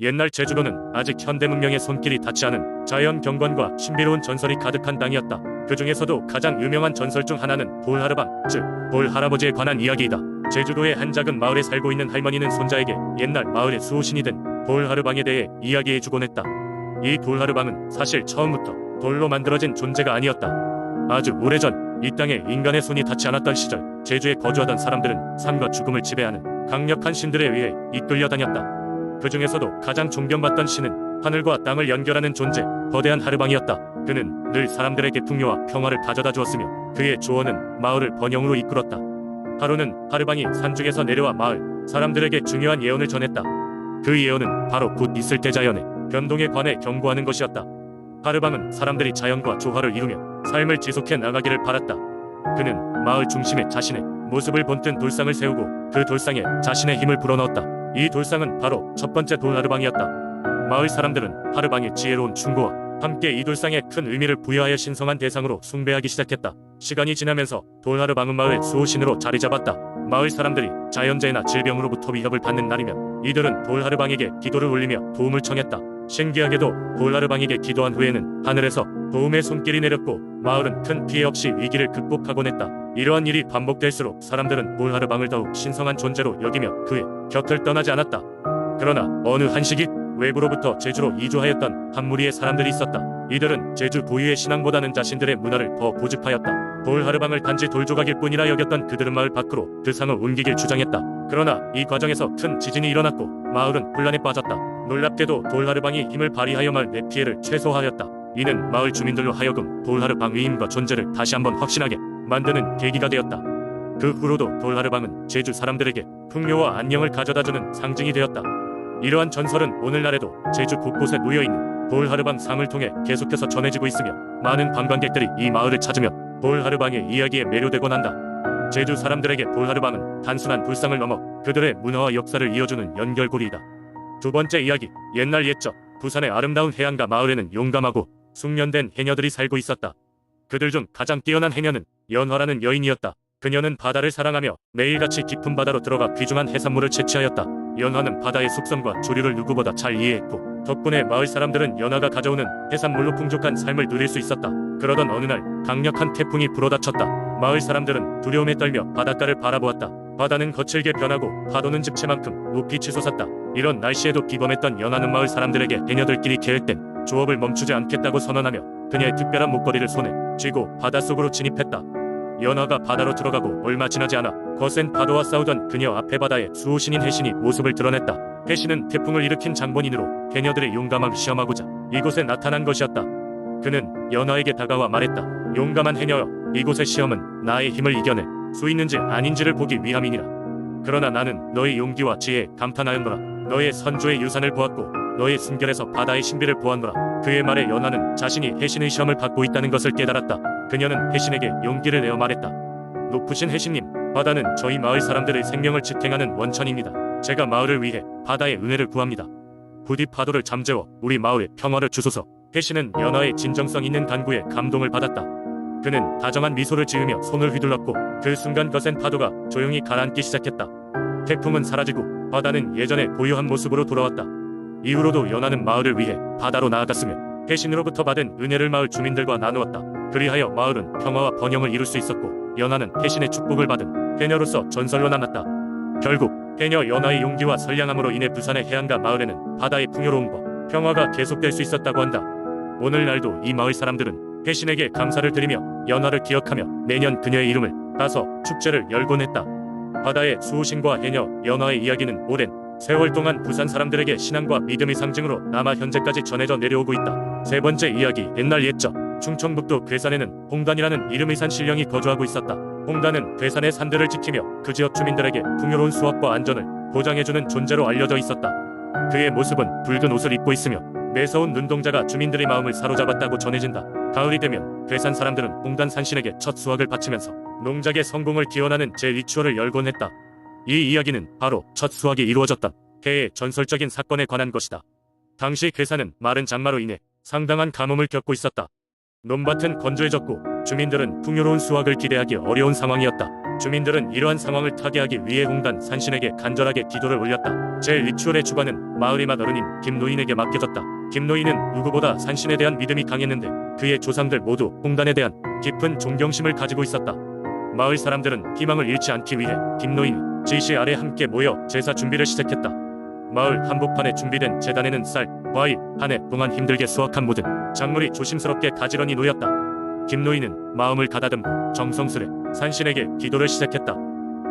옛날 제주도는 아직 현대 문명의 손길이 닿지 않은 자연 경관과 신비로운 전설이 가득한 땅이었다. 그 중에서도 가장 유명한 전설 중 하나는 볼하르방, 즉 볼 할아버지에 관한 이야기이다. 제주도의 한 작은 마을에 살고 있는 할머니는 손자에게 옛날 마을의 수호신이 된 볼하르방에 대해 이야기해주곤 했다. 이 볼하르방은 사실 처음부터 돌로 만들어진 존재가 아니었다. 아주 오래전 이 땅에 인간의 손이 닿지 않았던 시절 제주에 거주하던 사람들은 삶과 죽음을 지배하는 강력한 신들에 의해 이끌려 다녔다. 그 중에서도 가장 존경받던 신은 하늘과 땅을 연결하는 존재 거대한 하르방이었다. 그는 늘 사람들에게 풍요와 평화를 가져다 주었으며 그의 조언은 마을을 번영으로 이끌었다. 하루는 하르방이 산중에서 내려와 마을 사람들에게 중요한 예언을 전했다. 그 예언은 바로 곧 있을 대자연의 변동에 관해 경고하는 것이었다. 하르방은 사람들이 자연과 조화를 이루며 삶을 지속해 나가기를 바랐다. 그는 마을 중심에 자신의 모습을 본뜬 돌상을 세우고 그 돌상에 자신의 힘을 불어넣었다. 이 돌상은 바로 첫 번째 돌 하르방이었다. 마을 사람들은 하르방의 지혜로운 충고와 함께 이 돌상에 큰 의미를 부여하여 신성한 대상으로 숭배하기 시작했다. 시간이 지나면서 돌 하르방은 마을의 수호신으로 자리 잡았다. 마을 사람들이 자연재해나 질병으로부터 위협을 받는 날이면 이들은 돌 하르방에게 기도를 올리며 도움을 청했다. 신기하게도 돌 하르방에게 기도한 후에는 하늘에서 도움의 손길이 내렸고 마을은 큰 피해 없이 위기를 극복하곤 했다. 이러한 일이 반복될수록 사람들은 볼하르방을 더욱 신성한 존재로 여기며 그의 곁을 떠나지 않았다. 그러나 어느 한 시기 외부로부터 제주로 이주하였던 한 무리의 사람들이 있었다. 이들은 제주 고유의 신앙보다는 자신들의 문화를 더 고집하였다. 돌하르방을 단지 돌조각일 뿐이라 여겼던 그들은 마을 밖으로 그 상을 옮기길 주장했다. 그러나 이 과정에서 큰 지진이 일어났고 마을은 혼란에 빠졌다. 놀랍게도 돌하르방이 힘을 발휘하여 마을 내 피해를 최소화하였다. 이는 마을 주민들로 하여금 돌하르방 위임과 존재를 다시 한번 확신하게 만드는 계기가 되었다. 그 후로도 돌하르방은 제주 사람들에게 풍요와 안녕을 가져다주는 상징이 되었다. 이러한 전설은 오늘날에도 제주 곳곳에 놓여 있는 돌하르방 상을 통해 계속해서 전해지고 있으며 많은 관광객들이 이 마을을 찾으며 돌하르방의 이야기에 매료되곤 한다. 제주 사람들에게 돌하르방은 단순한 불상을 넘어 그들의 문화와 역사를 이어주는 연결고리이다. 두 번째 이야기, 옛날 옛적 부산의 아름다운 해안가 마을에는 용감하고 숙련된 해녀들이 살고 있었다. 그들 중 가장 뛰어난 해녀는 연화라는 여인이었다. 그녀는 바다를 사랑하며 매일같이 깊은 바다로 들어가 귀중한 해산물을 채취하였다. 연화는 바다의 속성과 조류를 누구보다 잘 이해했고 덕분에 마을 사람들은 연화가 가져오는 해산물로 풍족한 삶을 누릴 수 있었다. 그러던 어느 날 강력한 태풍이 불어닥쳤다. 마을 사람들은 두려움에 떨며 바닷가를 바라보았다. 바다는 거칠게 변하고 파도는 집채만큼 높이 치솟았다. 이런 날씨에도 비범했던 연하는 마을 사람들에게 해녀들끼리 계획된 조업을 멈추지 않겠다고 선언하며 그녀의 특별한 목걸이를 손에 쥐고 바닷속으로 진입했다. 연화가 바다로 들어가고 얼마 지나지 않아 거센 파도와 싸우던 그녀 앞에 바다에 수호신인 해신이 모습을 드러냈다. 해신은 태풍을 일으킨 장본인으로 해녀들의 용감함을 시험하고자 이곳에 나타난 것이었다. 그는 연화에게 다가와 말했다. 용감한 해녀여, 이곳의 시험은 나의 힘을 이겨낼 수 있는지 아닌지를 보기 위함이니라. 그러나 나는 너의 용기와 지혜에 감탄하였노라. 너의 선조의 유산을 보았고 너의 순결에서 바다의 신비를 보았노라. 그의 말에 연하는 자신이 해신의 시험을 받고 있다는 것을 깨달았다. 그녀는 해신에게 용기를 내어 말했다. 높으신 해신님, 바다는 저희 마을 사람들의 생명을 지탱하는 원천입니다. 제가 마을을 위해 바다의 은혜를 구합니다. 부디 파도를 잠재워 우리 마을에 평화를 주소서. 해신은 연하의 진정성 있는 간구에 감동을 받았다. 그는 다정한 미소를 지으며 손을 휘둘렀고 그 순간 거센 파도가 조용히 가라앉기 시작했다. 태풍은 사라지고 바다는 예전의 고요한 모습으로 돌아왔다. 이후로도 연하는 마을을 위해 바다로 나아갔으며 해신으로부터 받은 은혜를 마을 주민들과 나누었다. 그리하여 마을은 평화와 번영을 이룰 수 있었고 연하는 해신의 축복을 받은 해녀로서 전설로 남았다. 결국 해녀 연하의 용기와 선량함으로 인해 부산의 해안가 마을에는 바다의 풍요로움과 평화가 계속될 수 있었다고 한다. 오늘날도 이 마을 사람들은 해신에게 감사를 드리며 연화를 기억하며 매년 그녀의 이름을 따서 축제를 열곤 했다. 바다의 수호신과 해녀 연화의 이야기는 오랜 세월 동안 부산 사람들에게 신앙과 믿음의 상징으로 남아 현재까지 전해져 내려오고 있다. 세 번째 이야기 옛날 옛적 충청북도 괴산에는 홍단이라는 이름의 산 신령이 거주하고 있었다. 홍단은 괴산의 산들을 지키며 그 지역 주민들에게 풍요로운 수확과 안전을 보장해주는 존재로 알려져 있었다. 그의 모습은 붉은 옷을 입고 있으며 매서운 눈동자가 주민들의 마음을 사로잡았다고 전해진다. 가을이 되면 괴산 사람들은 홍단 산신에게 첫 수확을 바치면서 농작의 성공을 기원하는 제2추월을 열곤 했다. 이 이야기는 바로 첫 수확이 이루어졌던 해의 전설적인 사건에 관한 것이다. 당시 괴산은 마른 장마로 인해 상당한 가뭄을 겪고 있었다. 논밭은 건조해졌고 주민들은 풍요로운 수확을 기대하기 어려운 상황이었다. 주민들은 이러한 상황을 타개하기 위해 홍단 산신에게 간절하게 기도를 올렸다. 제 리추얼의 주관은 마을의 맏어른인 김노인에게 맡겨졌다. 김노인은 누구보다 산신에 대한 믿음이 강했는데 그의 조상들 모두 홍단에 대한 깊은 존경심을 가지고 있었다. 마을 사람들은 희망을 잃지 않기 위해 김노인 지시 아래 함께 모여 제사 준비를 시작했다. 마을 한복판에 준비된 재단에는 쌀, 과일, 한 해 동안 힘들게 수확한 모든 작물이 조심스럽게 가지런히 놓였다. 김노인은 마음을 가다듬고 정성스레 산신에게 기도를 시작했다.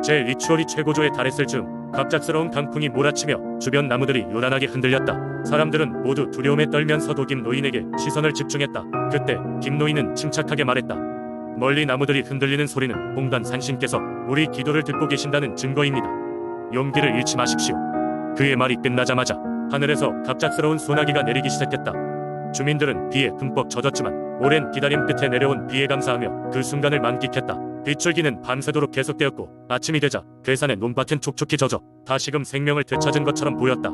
제 리추얼이 최고조에 달했을 즈음 갑작스러운 강풍이 몰아치며 주변 나무들이 요란하게 흔들렸다. 사람들은 모두 두려움에 떨면서도 김노인에게 시선을 집중했다. 그때 김노인은 침착하게 말했다. 멀리 나무들이 흔들리는 소리는 홍단 산신께서 우리 기도를 듣고 계신다는 증거입니다. 용기를 잃지 마십시오. 그의 말이 끝나자마자 하늘에서 갑작스러운 소나기가 내리기 시작했다. 주민들은 비에 흠뻑 젖었지만 오랜 기다림 끝에 내려온 비에 감사하며 그 순간을 만끽했다. 빗줄기는 밤새도록 계속되었고 아침이 되자 괴산의 논밭은 촉촉히 젖어 다시금 생명을 되찾은 것처럼 보였다.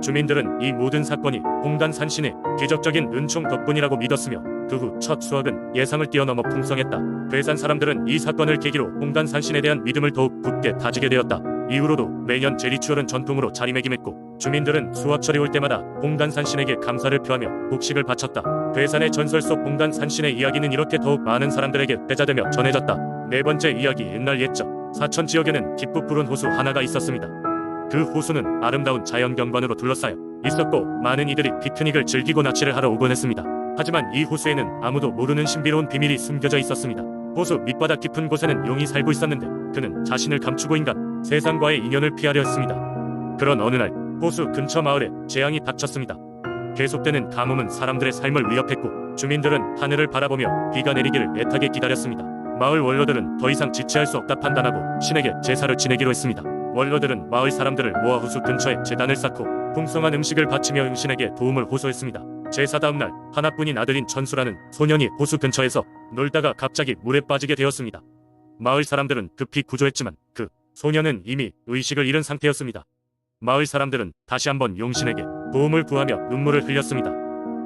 주민들은 이 모든 사건이 홍단 산신의 기적적인 은총 덕분이라고 믿었으며 그 후 첫 수확은 예상을 뛰어넘어 풍성했다. 괴산 사람들은 이 사건을 계기로 홍단 산신에 대한 믿음을 더욱 굳게 다지게 되었다. 이후로도 매년 제리추얼은 전통으로 자리매김했고 주민들은 수확철이 올 때마다 홍단 산신에게 감사를 표하며 곡식을 바쳤다. 괴산의 전설 속 홍단 산신의 이야기는 이렇게 더욱 많은 사람들에게 빼자되며 전해졌다. 네 번째 이야기 옛날 옛적 사천 지역에는 기쁘 푸른 호수 하나가 있었습니다. 그 호수는 아름다운 자연 경관으로 둘러싸여 있었고 많은 이들이 피크닉을 즐기고 낚시를 하러 오곤 했습니다. 하지만 이 호수에는 아무도 모르는 신비로운 비밀이 숨겨져 있었습니다. 호수 밑바닥 깊은 곳에는 용이 살고 있었는데 그는 자신을 감추고 인간 세상과의 인연을 피하려 했습니다. 그런 어느 날 호수 근처 마을에 재앙이 닥쳤습니다. 계속되는 가뭄은 사람들의 삶을 위협했고 주민들은 하늘을 바라보며 비가 내리기를 애타게 기다렸습니다. 마을 원로들은 더 이상 지체할 수 없다 판단하고 신에게 제사를 지내기로 했습니다. 원로들은 마을 사람들을 모아 호수 근처에 재단을 쌓고 풍성한 음식을 바치며 음신에게 도움을 호소했습니다. 제사 다음 날 하나뿐인 아들인 천수라는 소년이 호수 근처에서 놀다가 갑자기 물에 빠지게 되었습니다. 마을 사람들은 급히 구조했지만 그 소년은 이미 의식을 잃은 상태였습니다. 마을 사람들은 다시 한번 용신에게 도움을 구하며 눈물을 흘렸습니다.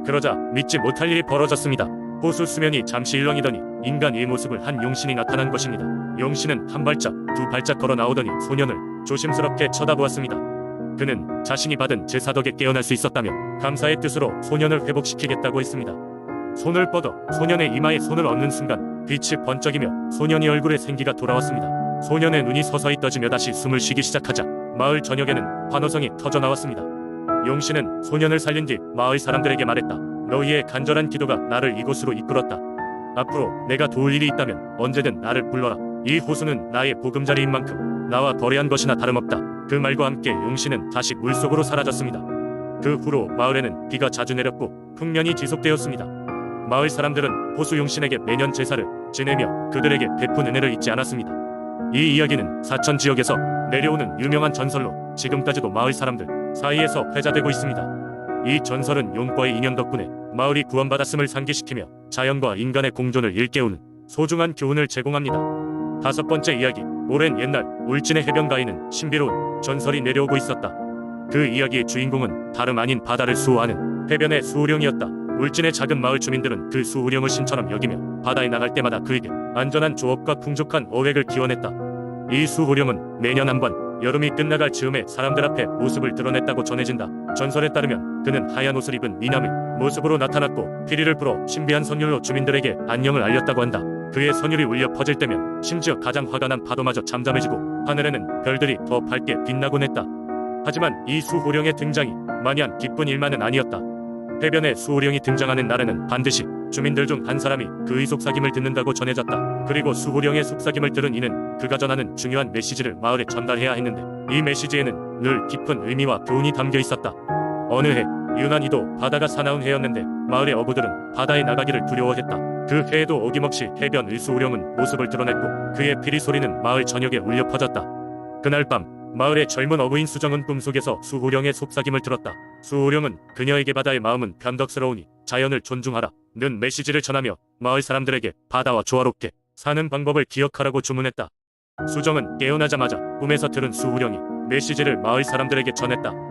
그러자 믿지 못할 일이 벌어졌습니다. 호수 수면이 잠시 일렁이더니 인간 의 모습을 한 용신이 나타난 것입니다. 용신은 한 발짝, 두 발짝 걸어 나오더니 소년을 조심스럽게 쳐다보았습니다. 그는 자신이 받은 제사 덕에 깨어날 수 있었다며 감사의 뜻으로 소년을 회복시키겠다고 했습니다. 손을 뻗어 소년의 이마에 손을 얹는 순간 빛이 번쩍이며 소년이 얼굴에 생기가 돌아왔습니다. 소년의 눈이 서서히 떠지며 다시 숨을 쉬기 시작하자 마을 전역에는 환호성이 터져 나왔습니다. 용신은 소년을 살린 뒤 마을 사람들에게 말했다. 너희의 간절한 기도가 나를 이곳으로 이끌었다. 앞으로 내가 도울 일이 있다면 언제든 나를 불러라. 이 호수는 나의 보금자리인 만큼 나와 거래한 것이나 다름없다. 그 말과 함께 용신은 다시 물속으로 사라졌습니다. 그 후로 마을에는 비가 자주 내렸고 풍년이 지속되었습니다. 마을 사람들은 호수 용신에게 매년 제사를 지내며 그들에게 베푼 은혜를 잊지 않았습니다. 이 이야기는 사천 지역에서 내려오는 유명한 전설로 지금까지도 마을 사람들 사이에서 회자되고 있습니다. 이 전설은 용과의 인연 덕분에 마을이 구원받았음을 상기시키며 자연과 인간의 공존을 일깨우는 소중한 교훈을 제공합니다. 다섯 번째 이야기 오랜 옛날 울진의 해변가에는 신비로운 전설이 내려오고 있었다. 그 이야기의 주인공은 다름 아닌 바다를 수호하는 해변의 수호령이었다. 울진의 작은 마을 주민들은 그 수호령을 신처럼 여기며 바다에 나갈 때마다 그에게 안전한 조업과 풍족한 어획을 기원했다. 이 수호령은 매년 한 번 여름이 끝나갈 즈음에 사람들 앞에 모습을 드러냈다고 전해진다. 전설에 따르면 그는 하얀 옷을 입은 미남의 모습으로 나타났고 피리를 불어 신비한 선율로 주민들에게 안녕을 알렸다고 한다. 그의 선율이 울려 퍼질 때면 심지어 가장 화가 난 파도마저 잠잠해지고 하늘에는 별들이 더 밝게 빛나곤 했다. 하지만 이 수호령의 등장이 마냥 기쁜 일만은 아니었다. 해변에 수호령이 등장하는 날에는 반드시 주민들 중 한 사람이 그의 속삭임을 듣는다고 전해졌다. 그리고 수호령의 속삭임을 들은 이는 그가 전하는 중요한 메시지를 마을에 전달해야 했는데 이 메시지에는 늘 깊은 의미와 교훈이 담겨 있었다. 어느 해 유난히도 바다가 사나운 해였는데 마을의 어부들은 바다에 나가기를 두려워했다. 그 해에도 어김없이 해변 의수호령은 모습을 드러냈고 그의 피리 소리는 마을 전역에 울려 퍼졌다. 그날 밤 마을의 젊은 어부인 수정은 꿈속에서 수호령의 속삭임을 들었다. 수호령은 그녀에게 바다의 마음은 변덕스러우니 자연을 존중하라. 는 메시지를 전하며 마을 사람들에게 바다와 조화롭게 사는 방법을 기억하라고 주문했다. 수정은 깨어나자마자 꿈에서 들은 수호령이 메시지를 마을 사람들에게 전했다.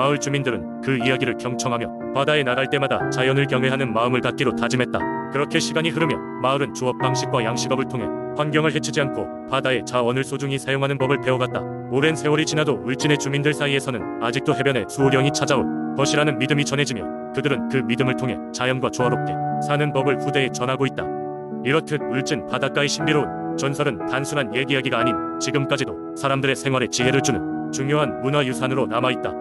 마을 주민들은 그 이야기를 경청하며 바다에 나갈 때마다 자연을 경외하는 마음을 갖기로 다짐했다. 그렇게 시간이 흐르며 마을은 주업 방식과 양식업을 통해 환경을 해치지 않고 바다의 자원을 소중히 사용하는 법을 배워갔다. 오랜 세월이 지나도 울진의 주민들 사이에서는 아직도 해변에 수호령이 찾아올 것이라는 믿음이 전해지며 그들은 그 믿음을 통해 자연과 조화롭게 사는 법을 후대에 전하고 있다. 이렇듯 울진 바닷가의 신비로운 전설은 단순한 얘기하기가 아닌 지금까지도 사람들의 생활에 지혜를 주는 중요한 문화유산으로 남아있다.